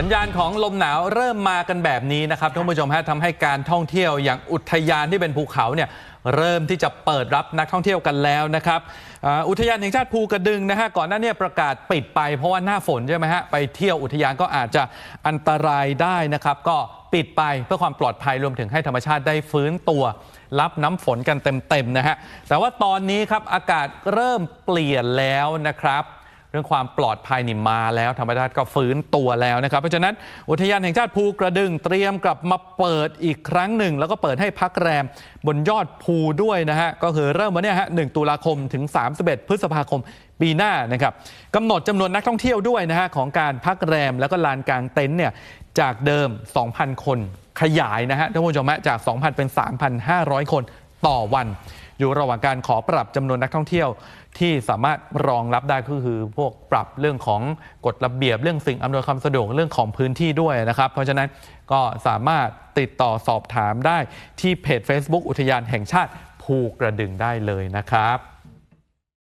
สัญญาณของลมหนาวเริ่มมากันแบบนี้นะครับท่านผู้ชมฮะทำให้การท่องเที่ยวอย่างอุทยานที่เป็นภูเขาเนี่ยเริ่มที่จะเปิดรับนักท่องเที่ยวกันแล้วนะครับอุทยานแห่งชาติภูกระดึงนะฮะก่อนหน้านี้ประกาศปิดไปเพราะว่าหน้าฝนใช่ไหมฮะไปเที่ยวอุทยานก็อาจจะอันตรายได้นะครับก็ปิดไปเพื่อความปลอดภัยรวมถึงให้ธรรมชาติได้ฟื้นตัว รับน้ำฝนกันเต็มๆนะฮะแต่ว่าตอนนี้ครับอากาศเริ่มเปลี่ยนแล้วนะครับ รื่องความปลอดภัยนี่มาแล้ว ธรรมชาติก็ฟื้นตัวแล้วนะครับ เพราะฉะนั้นอุทยานแห่งชาติภูกระดึงเตรียมกลับมาเปิดอีกครั้งหนึ่ง แล้วก็เปิดให้พักแรมบนยอดภูด้วยนะฮะ ก็คือเริ่มวันนี้ฮะ 1 ตุลาคมถึง 31 พฤษภาคมปีหน้านะครับกำหนดจำนวนนักท่องเที่ยวด้วยนะฮะของการพักแรมแล้วก็ลานกลางเต็นท์เนี่ยจากเดิม 2,000 คนขยายนะฮะท่านผู้ชมฮะจาก 2,000 เป็น 3,500 คนต่อวัน อยู่ระหว่างการขอปรับจำนวนนักท่องเที่ยวที่สามารถรองรับได้ก็คือพวกปรับเรื่องของกฎระเบียบเรื่องสิ่งอำนวยความสะดวกเรื่องของพื้นที่ด้วยนะครับ เพราะฉะนั้นก็สามารถติดต่อสอบถามได้ที่เพจ Facebook อุทยานแห่งชาติภูกระดึงได้เลยนะครับ